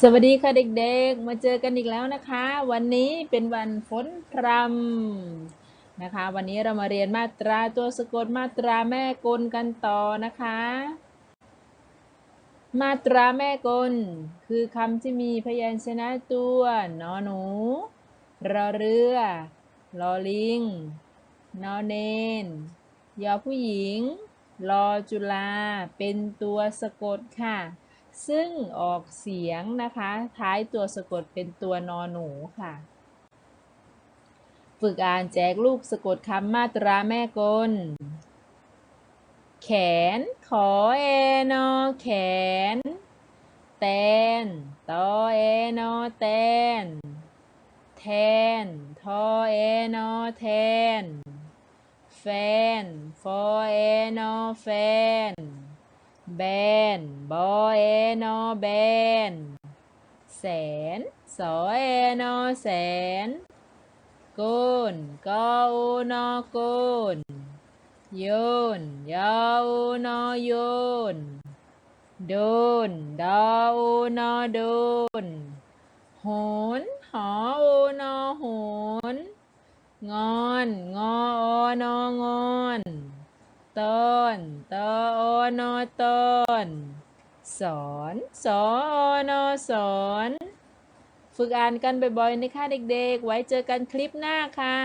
สวัสดีค่ะเด็กๆ มาเจอกันอีกแล้วนะคะ วันนี้เป็นวันฝนพรำนะคะ วันนี้เรามาเรียนมาตราตัวสะกดมาตราแม่กลกันต่อนะคะ มาตราแม่กล คือคำที่มีพยัญชนะตัวนอหนู รอเรือลอลิง นอเนน ยอผู้หญิง รอจุฬาเป็นตัวสะกดค่ะ ซึ่งออกเสียงนะคะ ท้ายตัวสะกดเป็นตัวนอหนูค่ะ ฝึกอ่านแจกลูกสะกดคำมาตราแม่กล แขน ขอเอนอแขน แตนตอเอนอแตน แทน ทอเอนอแทน แฟน ฟอเอนอแฟน แบน บอเอนอแบน แสน สอเอนอแสนโกนกออูนอโกนโยนยออูนอโยนโดนดออูนอโดนโหนหออูนอโหนงอน งออนองอน ต้นตอโอนอต้น สอนสอโอนอสอน ฝึกอ่านกันบ่อยๆนะคะเด็กๆ ไว้เจอกันคลิปหน้าค่ะ